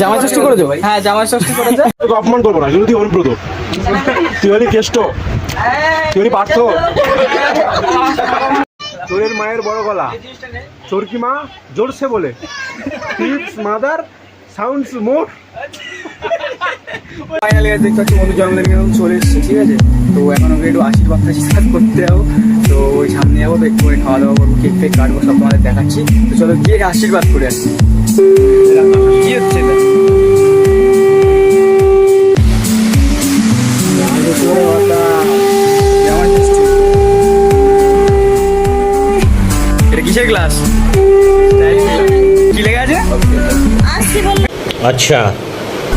জামাই ষষ্ঠী করেছ ভাই? হ্যাঁ জামাই ষষ্ঠী করেছে। তোকে অপমান করব না তুই অনুব্রত। তুই হলি কেষ্ট। তুই হলি পার্থ। চোরের মায়ের বড় গলা। চোরকি মা? জোরসে বলে। Tips mother sounds more finally গাছ দেখতে পাচ্ছি বন্ধু জন্মদিন এখন চলে এসেছি, ঠিক আছে? তো এখন ওকে একটু আশীর্বাদ আশীর্বাদ করতে যাব তো ওই সামনে যাব একটু খাওয়া দাওয়া করব, কেক ফেক কাটবো, সব তোমাদের দেখাচ্ছি। তো চলো গিয়ে আশীর্বাদ করে আসছি কি হচ্ছে কিসের গ্লাস? আচ্ছা।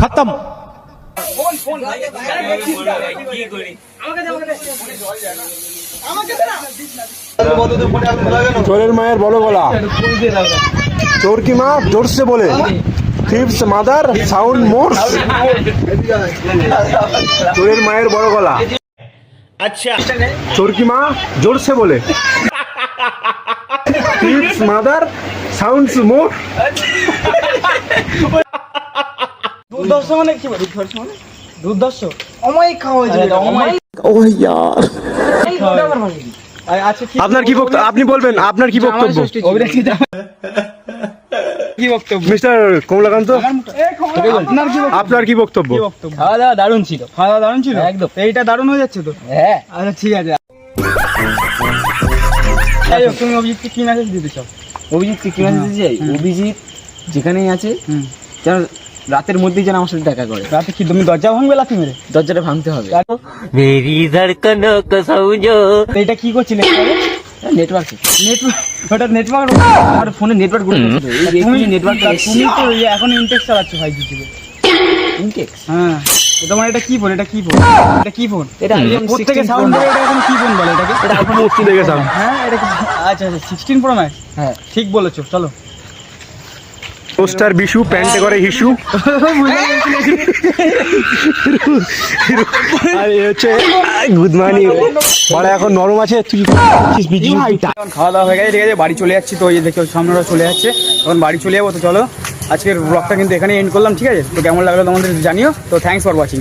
খতম। চোরের মায়ের বড় গলা। চোরকি মা? জোরসে বলে। টিপস মাদার সাউন্ড মোর চোরের মায়ের বড় গলা। আচ্ছা। চোরকি মা? জোরসে বলে। মাদার সাউন্ডস মোর দুর্দর্শ মানে কি বলে দুর্দর্শ মানে? খাওয়া ও ইয়ার। আচ্ছা আপনার কি বক্তব্য আপনি বলবেন আপনার কি বক্তব্য? কি আপনার কি বক্তব্য? খাওয়া দাওয়া ছিল। খাওয়া দাওয়া ছিল? একদম। এইটা হয়ে যাচ্ছে তো? হ্যাঁ। আচ্ছা, ঠিক আছে। তুমি কি মেসেজ দিতে চাও? কি মেসেজ দিতে অভিজিৎ যেখানেই আছে রাতের মধ্যেই যেন আমার সাথে দেখা করে। রাতে কি তুমি দরজা ভাঙবে লাথি মেরে? দরজাটা ভাঙতে হবে। এইটা এটা কি করছিলে? নেটওয়ার্ক নেটওয়ার্ক ওটা নেটওয়ার্ক আমার ফোনে নেটওয়ার্ক তুমি নেটওয়ার্ক তুমি তো এখন ইনটেক্স চালাচ্ছ ফাইভ জি ইনটেক্স হ্যাঁ। তোমার এটা কি ফোন এটা কি ফোন এটা কি ফোন এটা প্রত্যেকে সাউন্ড Pro এটা এখন কি ফোন বলে এটাকে? এটা iPhone মুক্তি দেখে সাউন্ড হ্যাঁ এটা আচ্ছা আচ্ছা সিক্সটিন প্রো ম্যাক্স হ্যাঁ। ঠিক বলেছ চলো। পোস্টার বিশু, প্যান্টে করে হিসু। আর, এ হচ্ছে গুড মর্নিং। বড় এখন নরম আছে, তুই বিজি? খাওয়া দাওয়া হয়ে গেছে, ঠিক আছে, বাড়ি চলে যাচ্ছি তো, এই দেখো সামনে ওরা চলে যাচ্ছে। এখন বাড়ি চলে যাব, তো চলো, আজকের ব্লগটা কিন্তু এখানে এন্ড করলাম, ঠিক আছে? তো কেমন লাগল তোমাদের জানিও, তো থ্যাংকস ফর ওয়াচিং